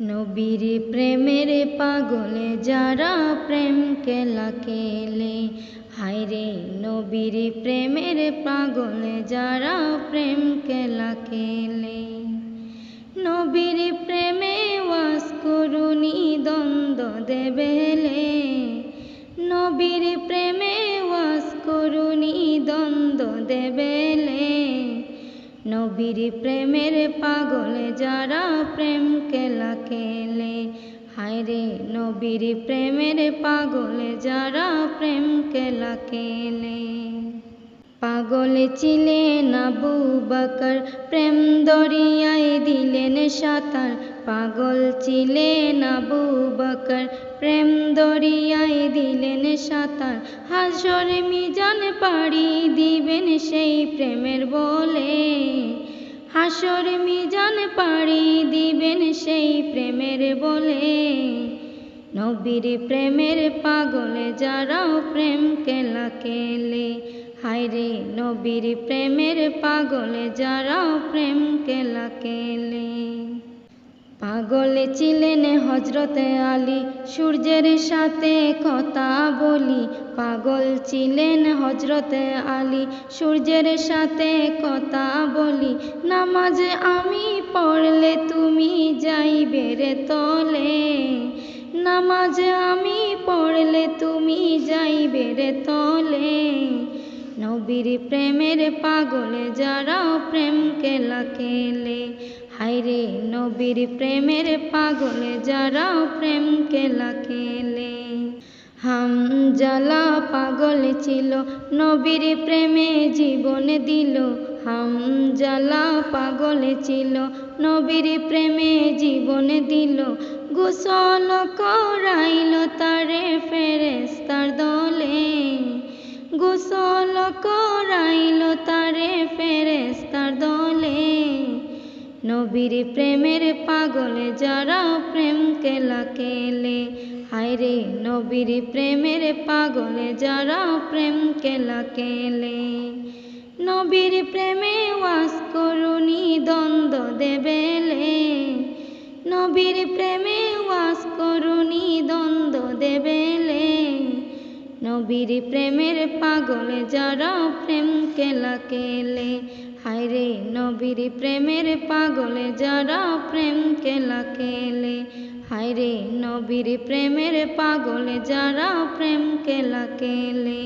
নবীর প্রেমের পাগলে যারা প্রেম কেলা কেলে, হায়রে নবীর প্রেমের পাগলে যারা প্রেম কেলা কেলে। নবীর প্রেমে ওয়াস করুনি দ্বন্দ্ব দেবেলে, নবীর প্রেমে ওয়াস করুনি দ্বন্দ্ব দেবেলে। নবীর প্রেমের পাগল যারা প্রেম কেলা কেলে। হায়রে নবীর প্রেমের পাগল যারা প্রেম কেলা কেলে। পাগল ছিলেন আবু প্রেম দরিয়ায় দিলেন সাঁতার পাগল ছিলেন আবু বকর। প্রেম দরিয়ায় দিলেন সাঁতার। হাসর মিজান পাড়ি দিবেন সেই প্রেমের বলে। হাসর মিজান পাড়ি দিবেন সেই প্রেমের বলে। নবীর প্রেমের পাগলে যারাও প্রেম কেলা কেলে হায়রে নবীর প্রেমের পাগলে যারাও প্রেম কেলা কেলে পাগল ছিলেন হজরতে আলী, সূর্যের সাথে কথা বলি। পাগল ছিলেন হজরতে আলী, সূর্যের সাথে কথা বলি। নামাজ আমি পড়লে তুমি যাইবে রে তলে। নামাজ আমি পড়লে তুমি যাইবে রে তলে। নবীর প্রেমের পাগলে যারা প্রেম কেলা কেলে। হায়রে নবীর প্রেমের পাগলে যারা প্রেম কেলা কেলে। হাম জ্বালা পাগল ছিল, নবীর প্রেমে জীবন দিল। হাম জ্বালা পাগল ছিল, নবীর প্রেমে জীবন দিল। গোসল করাইল তারে ফেরেস্তার করাইল তারে ফেরেস্তার দলে। নবীর প্রেমের পাগলে যারা প্রেম কেলা কেলে হায়রে, নবীর প্রেমের পাগলে যারা প্রেম কেলা কেলে নবীর প্রেমে ওয়াস করুনি দ্বন্দ্ব দেবেলে। নবীর প্রেমে ওয়াস করুনি দ্বন্দ্ব দেবেলে। নবীর প্রেমের পাগলে যারা প্রেম কেলা কেলে। হায়রে নবীর প্রেমের পাগলে যারা প্রেম কেলা কেলে। হায়রে নবীর প্রেমের পাগলে যারা প্রেম কেলা কেলে।